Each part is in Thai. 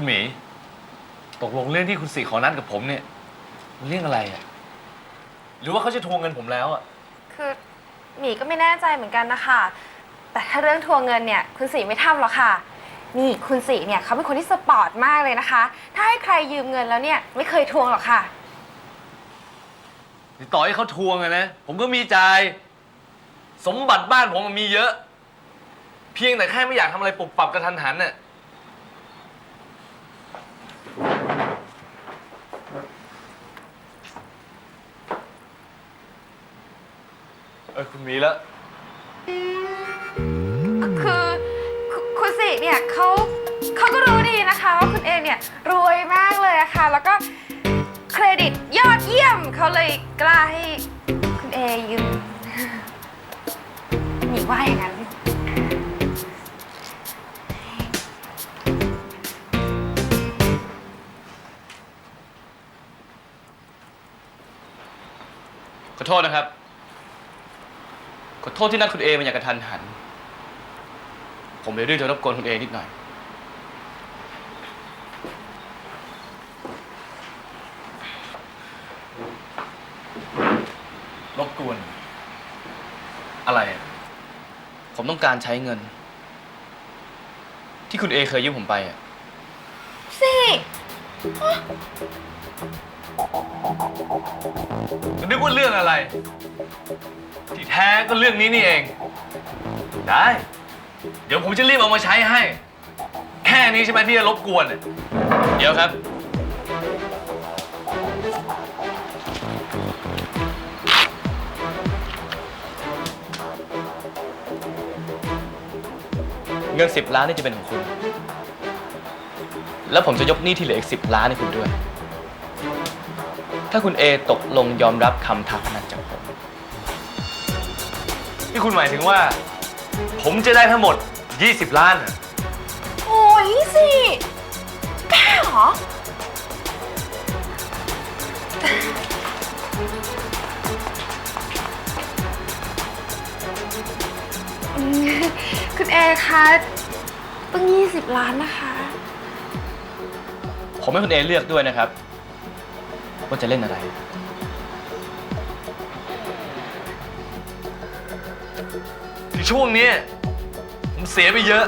คุณหมี ตกลงเรื่องที่คุณสี่ขอนัดกับผมเนี่ยมันเรื่องอะไรอะหรือว่าเขาจะทวงเงินผมแล้วอะคือหมีก็ไม่แน่ใจเหมือนกันนะคะ แต่ถ้าเรื่องทวงเงินเนี่ย คุณสีไม่ทำหรอกค่ะ นี่คุณสีเนี่ยเขาเป็นคนที่สปอร์ตมากเลยนะคะ ถ้าให้ใครยืมเงินแล้วเนี่ยไม่เคยทวงหรอกค่ะนี่ต่อให้เขาทวงอะนะ ผมก็มีจ่าย สมบัติบ้านผมมันมีเยอะ เพียงแต่แค่ไม่อยากทำอะไรปุบปับกระทันหันน่ะ ออคุณหมีแล้ว คือคุคุณสิเนี่ยเขาเขาก็รู้ดีนะคะว่าคุณเอเนี่ยรวยมากเลยอะค่ะ แล้วก็เครดิตยอดเยี่ยมเขาเลยกล้าให้คุณเอยืมหมีว่าอย่างนั้น ขอโทษนะครับข อโทษที่นัดคุณเอมาอย่างกระทันหัน ผมเลยดื้อจะรบกวนคุณเอนิดหน่อย รบกวน อะไรอะผมต้องการใช้เงิน ที่คุณเอเคยยืมผมไปอะสินึกว่าเรื่องอะไรที่ แท้ก็เรื่องนี้นี่เอง ได้ เดี๋ยวผมจะรีบเอามาใช้ให้ แค่นี้ใช่ไหมที่จะรบกวนเดี๋ยวครับ เงินสิบล้านนี่จะเป็นของคุณ แล้วผมจะยกหนี้ที่เหลืออีกสิบล้านให้คุณด้วย ถ้าคุณเอตกลงยอมรับคำท้าพนันจากผม ที่คุณหมายถึงว่า ผมจะได้ทั้งหมด 20 ล้านเหรอโอ้ยสิแม่เหรออืมคุณเอคะตั้ง20 ล้านนะคะ ผมให้คุณเอเลือกด้วยนะครับ ว่าจะเล่นอะไร ที่ช่วงเนี้ยผมเสียไปเยอะ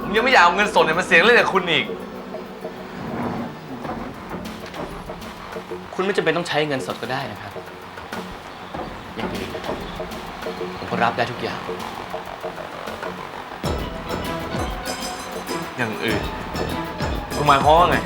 ผมยังไม่อยากเอาเงินสดเนี่ยมาเสียเล่นกับคุณอีก คุณไม่จำเป็นต้องใช้เงินสดก็ได้นะครับ อย่างอื่นผมก็รับได้ทุกอย่าง อย่างอื่นคุณหมายความว่าไง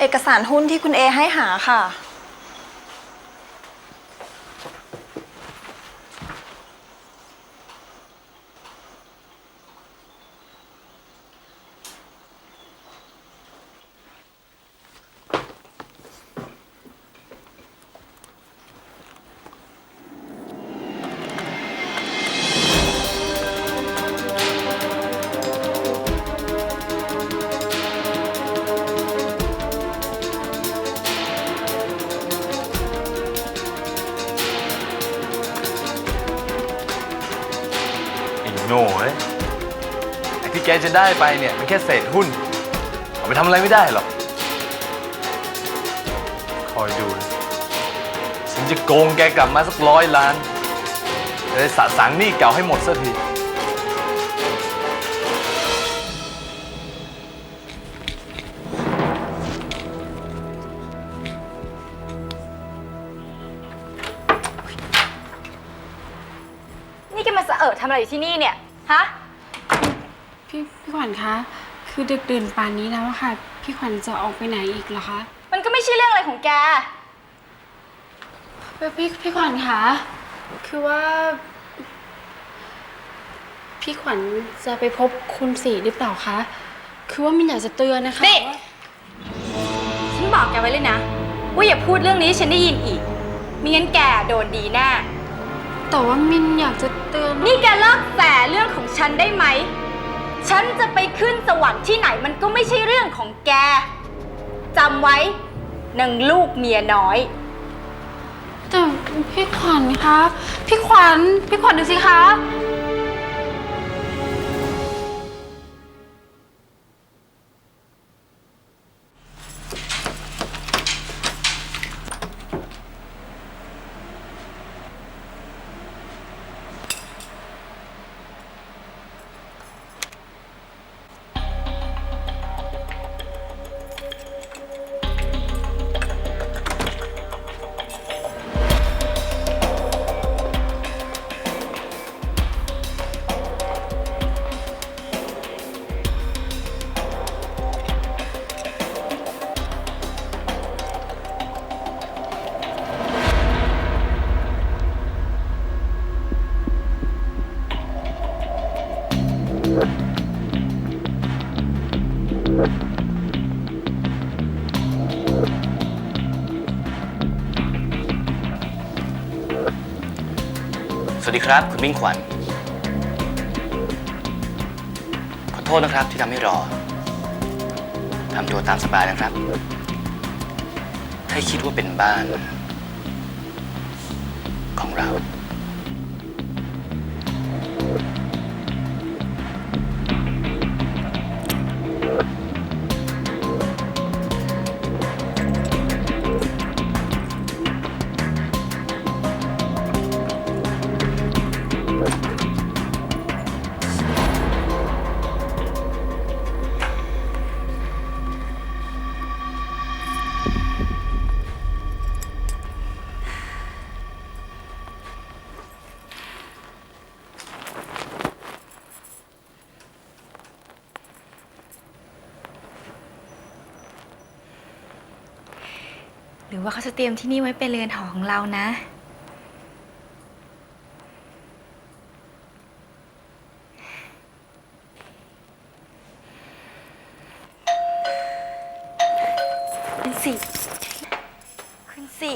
เอกสารหุ้นที่คุณเอให้หาค่ะ โง่เอ้ยไอ้ที่แกจะได้ไปเนี่ยมันแค่เศษหุ้น เอาไปทำอะไรไม่ได้หรอก คอยดูนะฉันจะโกงแกกลับมาสักร้อยล้านจะได้สะสางหนี้เก่าให้หมดสักที เสอะทำอะไรอยู่ที่นี่เนี่ย ฮะ พี่พี่ขวัญคะ คือดึกดื่นป่านนี้แล้วอะค่ะ พี่ขวัญจะออกไปไหนอีกเหรอคะมันก็ไม่ใช่เรื่องอะไรของแกพี่พี่ขวัญคะ คือว่า พี่ขวัญจะไปพบคุณสีหรือเปล่าคะ คือว่ามินอยากจะเตือนนะคะนี่ ว่าฉันบอกแกไว้เลยนะ ว่าอย่าพูดเรื่องนี้ให้ฉันได้ยินอีกมิงั้นแกโดนดีแน่ แต่ว่ามินอยากจะเตือน นี่แกเลิกแสเรื่องของฉันได้ไหม ฉันจะไปขึ้นสวรรค์ที่ไหนมันก็ไม่ใช่เรื่องของแกจำไว้นางลูกเมียน้อย แต่พี่ขวัญคะ พี่ขวัญ พี่ขวัญดูสิคะ วัสดีครับ คุณมิ่งขวัญ ขอโทษนะครับที่ทำให้รอ ทำตัวตามสบายนะครับถ้าคิดว่าเป็นบ้าน ของเรา หรือว่าเขาจะเตรียมที่นี่ไว้เป็นเรือนหอของเรานะ คุณสิ คุณสิ